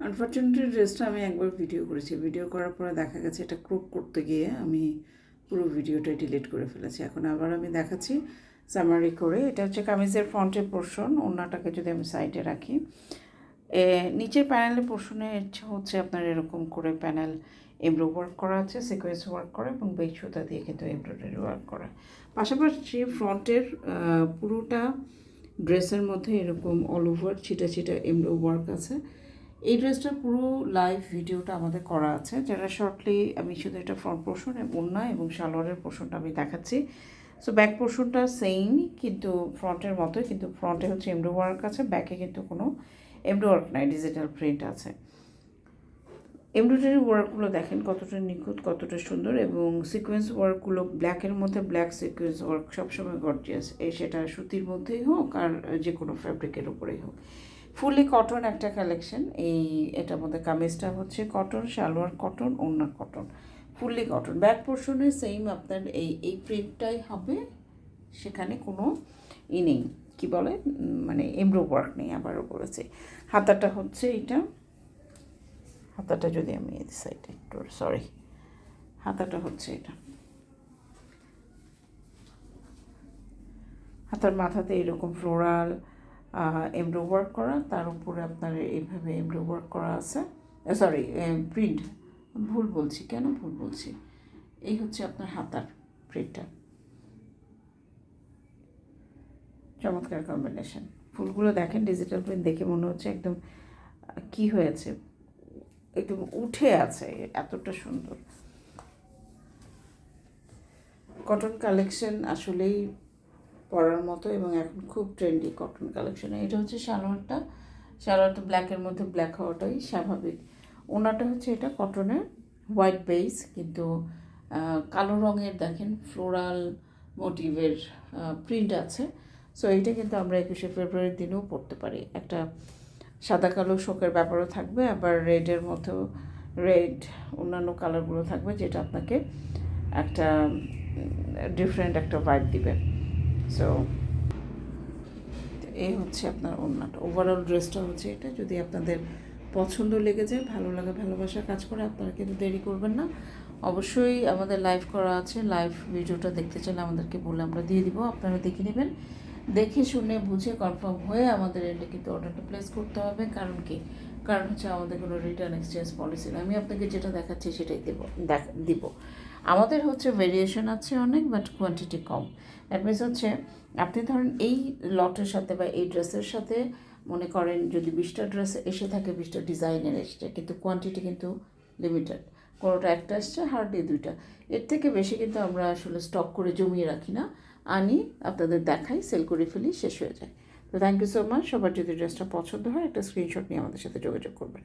Unfortunately ড্রেসটা আমি একবার ভিডিও করেছি। ভিডিও করার পরে দেখা গেছে এটা ক্রপ করতে গিয়ে আমি পুরো ভিডিওটা ডিলিট করে ফেলেছি। এখন আবার আমি দেখাচ্ছি সামারি করে। এটা হচ্ছে কামিজের ফ্রন্টের পোর্শন ওনাটাকে যদি আমি সাইডে রাখি। এ, নিচের প্যানেলের পোর্শনে হচ্ছে আপনার এরকম করে প্যানেল এমব্রো ওয়ার্ক করা আছে সিকোয়েন্স ওয়ার্ক করা এবং বেজ সুতা দিয়ে কিন্তু এমব্রয়ডারি ওয়ার্ক করা। পাশাপাশি ফ্রন্টের পুরোটা ড্রেসের মধ্যে এরকম অল ওভার ছিটা ছিটা এমব্রো ওয়ার্ক আছে। এই ড্রেসটার পুরো লাইভ ভিডিওটা আমাদের করা আছে যারা শর্টলি আমি শুধু এটা ফ্রন্ট পোর্শন এবং ওড়না এবং সালোয়ারের পোর্শনটা আমি দেখাচ্ছি। সো ব্যাক পোর্শনটা সেম কিন্তু ফ্রন্টের মতোই, কিন্তু ফ্রন্টে হচ্ছে এমব্রো ওয়ার্ক আছে ব্যাকে কিন্তু কোনো এমব্রো ওয়ার্ক নাই ডিজিটাল প্রিন্ট আছে। এমব্রয়ডারি ওয়ার্কগুলো দেখেন কতটা নিখুঁত, কতটা সুন্দর এবং সিকোয়েন্স ওয়ার্কগুলো ব্ল্যাকের মধ্যে ব্ল্যাক সিকোয়েন্স ওয়ার্ক সবসময় গর্জিয়াস এই সেটা সুতির মধ্যেই হোক আর যে কোনো ফ্যাব্রিকের উপরেই হোক। ফুলি কটন একটা কালেকশন। এই এটার মধ্যে কামিজটা হচ্ছে কটন, সালোয়ার কটন, ওড়না কটন। Fully cotton. ব্যাক পোর্শনে সেম আপনার এই এই প্রিন্টটাই হবে। সেখানে কোনো ই নেই। কী বলে? মানে এমব্রো ওয়ার্ক নেই আবারও বলেছে হাতাটা হচ্ছে এটা। হাতাটা যদি আমি এই সাইডে একটু সরি হাতাটা হচ্ছে এটা। হাতার মাথাতে এরকম ফ্লোরাল এমব্রো ওয়ার্ক করা, তার উপরে আপনার এইভাবে এমব্রো ওয়ার্ক করা আছে। সরি প্রিন্ট ভুল বলছি, কেন ভুল বলছি? এই হচ্ছে আপনার হাতার প্রিন্টটা চমৎকার কম্বিনেশন ফুলগুলো দেখেন ডিজিটাল প্রিন্ট দেখে মনে হচ্ছে একদম কি হয়েছে? একদম উঠে আছে, এতটা সুন্দর। কটন কালেকশন আসলেই পরার মতো এবং এখন খুব ট্রেন্ডি কটন কালেকশন এটা হচ্ছে সালোয়ারটা। সালোয়ারটা ব্ল্যাকের মধ্যে ব্ল্যাক হওয়াটাই স্বাভাবিক। ওনাটা হচ্ছে এটা কটনের হোয়াইট বেস কিন্তু কালো রঙের দেখেন ফ্লোরাল মোটিভের প্রিন্ট আছে। সো এইটা কিন্তু আমরা একুশে ফেব্রুয়ারির দিনেও পড়তে পারি। একটা সাদা কালো শোকের ব্যাপারও থাকবে, আবার রেডের মধ্যেও রেড অন্যান্য কালারগুলো থাকবে, যেটা আপনাকে একটা ডিফারেন্ট একটা ভাইব দিবে। সো এই হচ্ছে আপনার ওড়নাটা। ওভারঅল ড্রেসটা হচ্ছে এটা। যদি আপনাদের পছন্দ লেগে যায়, ভালো লাগে, ভালোবাসা কাজ করে, আপনারা কিন্তু দেরি করবেন না। অবশ্যই আমাদের লাইভ করা আছে। লাইভ ভিডিওটা দেখতে চাইলে আমাদেরকে বলে আমরা দিয়ে দিব। আপনারা দেখে নেবেন। দেখে শুনে, বুঝে কনফার্ম হয়ে আমাদের এটা কিন্তু অর্ডারটা প্লেস করতে হবে। কারণ কি? কারণ হচ্ছে আমাদের কোনো রিটার্ন এক্সচেঞ্জ পলিসি না। আমি আপনাকে যেটা দেখাচ্ছি সেটাই দেবো। দেখ, দিব। আমাদের হচ্ছে ভেরিয়েশন আছে অনেক বাট কোয়ান্টিটি কম। দ্যাট মিনস হচ্ছে আপনি ধরেন এই লটের সাথে বা এই ড্রেসের সাথে মনে করেন যদি বিশটা ড্রেস এসে থাকে, বিশটা ডিজাইনের এসছে কিন্তু কোয়ান্টিটি কিন্তু লিমিটেড কোনোটা একটা আসছে হার্ডলি দুইটা। এর থেকে বেশি কিন্তু আমরা আসলে স্টক করে জমিয়ে রাখি না। আনি, আপনাদের দেখাই সেল করে ফেলি, শেষ হয়ে যায়। তো থ্যাংক ইউ সো মাচ সবার যদি ড্রেসটা পছন্দ হয়, একটা স্ক্রিনশট নিয়ে আমাদের সাথে যোগাযোগ করবেন।